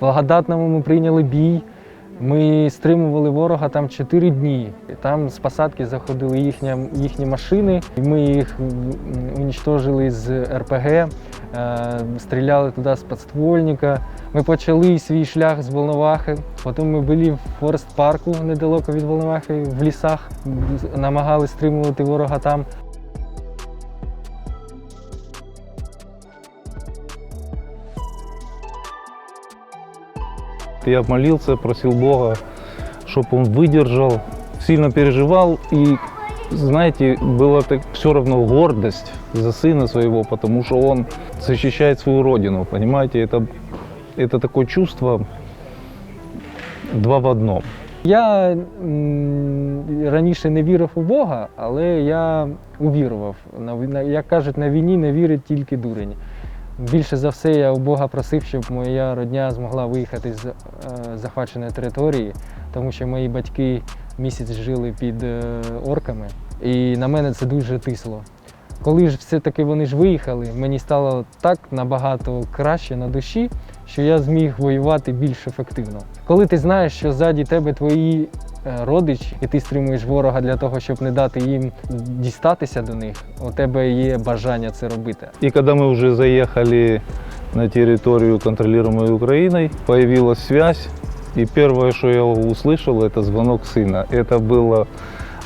Благодатному ми прийняли бій. Ми стримували ворога там 4 дні. Там з посадки заходили їхня, їхні машини. Ми їх унічтожили з РПГ, е, стріляли туди з підствольника. Ми почали свій шлях з Волновахи. Потім ми були в Форест парку недалеко від Волновахи, в лісах, намагалися стримувати ворога там. Я молился, просил Бога, чтобы он выдержал, сильно переживал и, знаете, было так все равно гордость за сына своего, потому что он защищает свою родину, понимаете, это, это такое чувство два в одном. Я м, раніше не вірив у Бога, але я увірував. На, ві- на- як кажуть, на війні не вірить тільки дурень. Більше за все я у Бога просив, щоб моя родня змогла виїхати з е, захваченої території, тому що мої батьки місяць жили під е, орками, і на мене це дуже тисло. Коли ж все-таки вони ж виїхали, мені стало так набагато краще на душі, що я зміг воювати більш ефективно. Коли ти знаєш, що ззаді тебе твої е, родичі, і ти стримуєш ворога для того, щоб не дати їм дістатися до них, у тебе є бажання це робити. И когда мы уже заехали на территорию, контролируемую Украиной, появилась связь, и первое, что я услышал, это звонок сына. Это была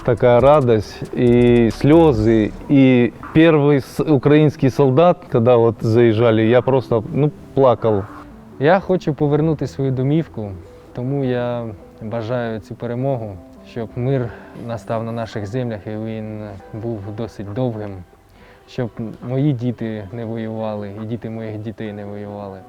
такая радость и слезы. И первый с- украинский солдат, когда вот заезжали, я просто ну, плакал. Я хочу повернути свою домівку, тому я бажаю цю перемогу, щоб мир настав на наших землях і він був досить довгим, щоб мої діти не воювали і діти моїх дітей не воювали.